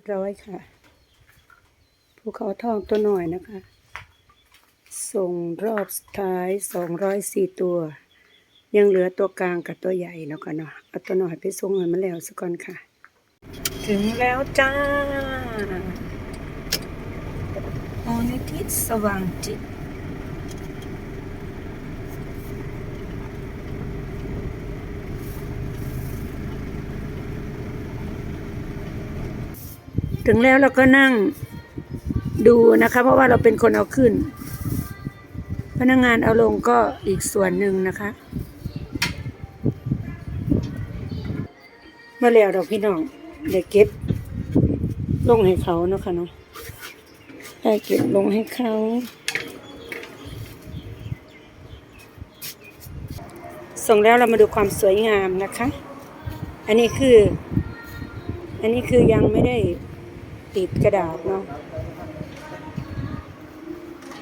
บร้อยค่ะ ภูเขาทองตัวหน่อยนะคะ ส่งรอบสุดท้ายสองร้อยสี่ตัว ยังเหลือตัวกลางกับตัวใหญ่แล้วกันเนาะเอาตัวหน่อยไปส่งเงินมาแล้วสักก่อนค่ะ ถึงแล้วจ้าโอนิทิสว่างจิต ถึงแล้วเราก็นั่งดูนะคะ เพราะว่าเราเป็นคนเอาขึ้น พนักงานเอาลงก็อีกส่วนหนึ่งนะคะมาแล้วดอกพี่น้องเด็กเก็บ ลงให้เขาเนาะค่ะเนาะได้เก็บลงให้เขาส่งแล้วเรามาดูความสวยงามนะคะ อันนี้คือ อันนี้คือยังไม่ได้ ติดกระดาษเนาะ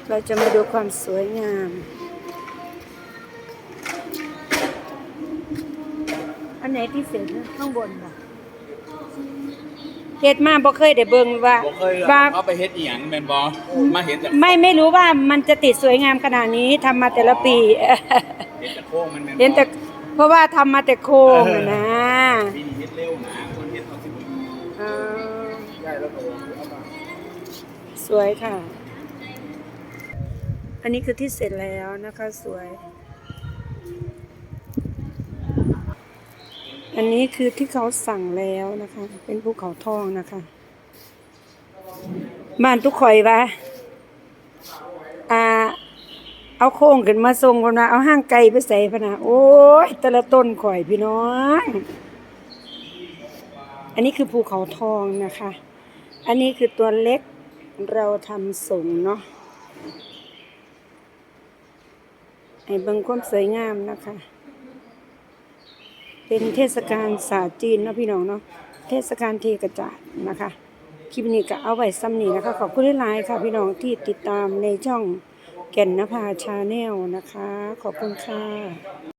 เราจะมาดูความสวยงามอันไหนที่เสร็จนะข้างบนบ่เฮ็ดมาบ่เคยได้เบิ่งว่าบ่เคยว่าเอาไปเฮ็ดอีหยังแม่นบ่มาเห็นแต่ไม่ไม่รู้ว่ามันจะติดสวยงามขนาดนี้ทำมาแต่ละปีเห็นแต่โค้งมันแม่นบ่เห็นแต่เพราะว่าทำมาแต่โครงอะนะ ปี สวยค่ะ อันนี้คือที่เสร็จแล้วนะคะสวย อันนี้คือที่เขาสั่งแล้วนะคะ เป็นภูเขาทองนะคะบ้านทุกข่อยวะอ่า เอาโค้งขึ้นมาทรงกันนะเอาห้างไก่ไปใส่พนะโอ้ยแต่ละต้นข่อยพี่น้อง อันนี้คือภูเขาทองนะคะ อันนี้คือตัวเล็ก เราทำส่งเนาะให้เบิ่งความสวยงามนะคะ เป็นเทศกาลศาสตร์จีนเนาะพี่น้องเนาะ เทศกาลเทกระจาดนะคะ คลิปนี้ก็เอาไว้ซ้ำนี้นะคะ ขอบคุณหลายๆค่ะ พี่น้องที่ติดตามในช่องแก่นนภาชาแนลนะคะ ขอบคุณค่ะ